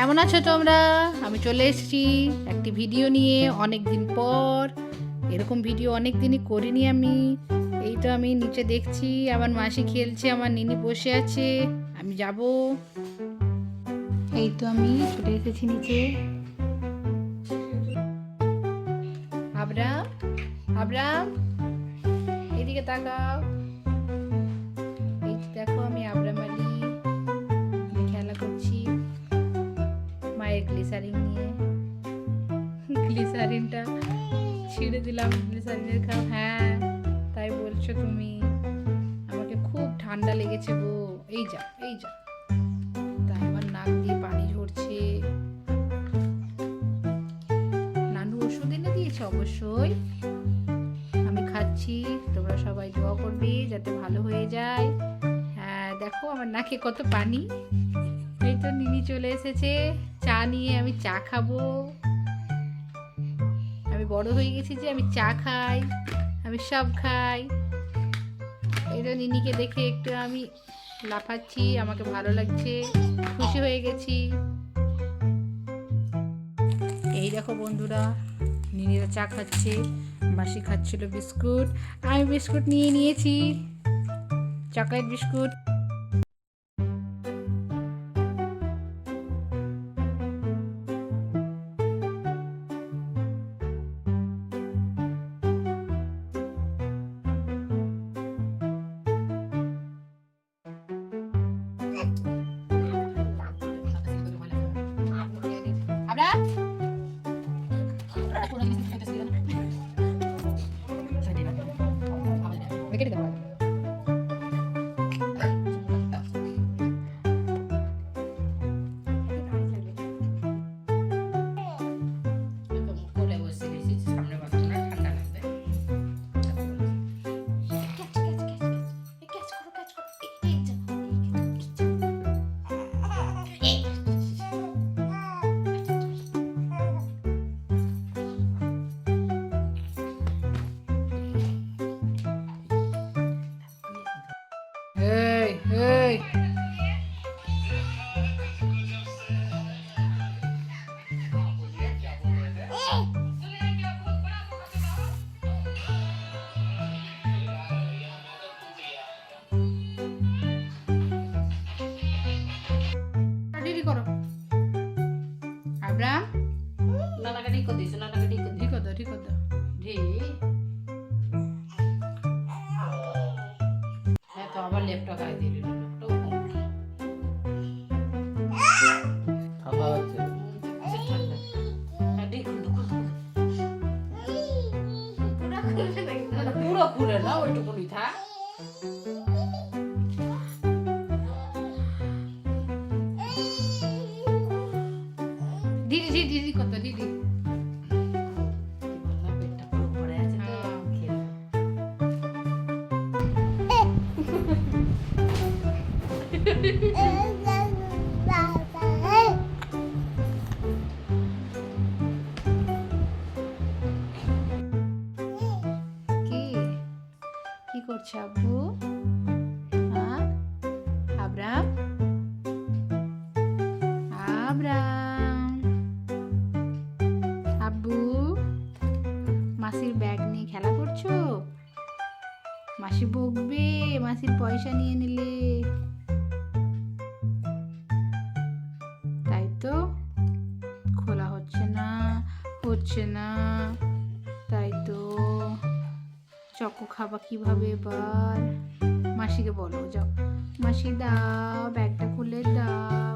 কেমন আছো তোমরা? আমি চলে এসেছি একটি ভিডিও নিয়ে। অনেক দিন পর, এরকম ভিডিও অনেক দিনই করিনি আমি। এই তো আমি নিচে দেখছি, আমার মাসি খেলছে, আমার নিনি বসে আছে, আমি যাব। এই তো আমি চলে এসেছি নিচে। আবরাম আবরাম, এদিকে তাকাও। এই দেখো আমি আবরাম। গ্লিসারিন নিয়ে। গ্লিসারিনটা ছিঁড়ে দিলাম, গ্লিসারিনের খাও হ্যাঁ তাই বলছো তুমি। আমাকে খুব ঠান্ডা লেগেছে গো। এই যা এই যা। তাই আমার নাক দিয়ে পানি ঝরছে। নানু, ওষুধ এনে দিয়েছে অবশ্যই। আমি খাচ্ছি, তোমরা সবাই দোয়া করবে যাতে ভালো হয়ে যায়। হ্যাঁ দেখো আমার নাকে কত পানি। এই তো, নিনি চলে এসেছে। নিয়ে আমি চা খাব। আমি বড় হয়ে গেছি যে আমি চা খাই, আমি সব খাই। তো নিনিকে দেখে একটু আমি লাফাচ্ছি, আমাকে ভালো লাগছে, খুশি হয়ে গেছি। এই দেখো বন্ধুরা, নিনিরা চা খাচ্ছে, মাসি খাচ্ছিল বিস্কুট, আমি বিস্কুট নিয়ে নিয়েছি, chocolate biscuit. গায়ে দিয়ে দিল পুরো না ওইটুকুনি থাক। দিদি দিদি দিদি কত দিদি? করছে আব্বু আব্রাম? আব্রাম? আব্বু, মাসির ব্যাগ নিয়ে খেলা করছ? মাসি বকবে, মাসির পয়সা নিয়ে নিলে। চকো খাবা কীভাবে এবার? মাসিকে বলো যাও। মাসি দাও ব্যাগটা খুলে দাও।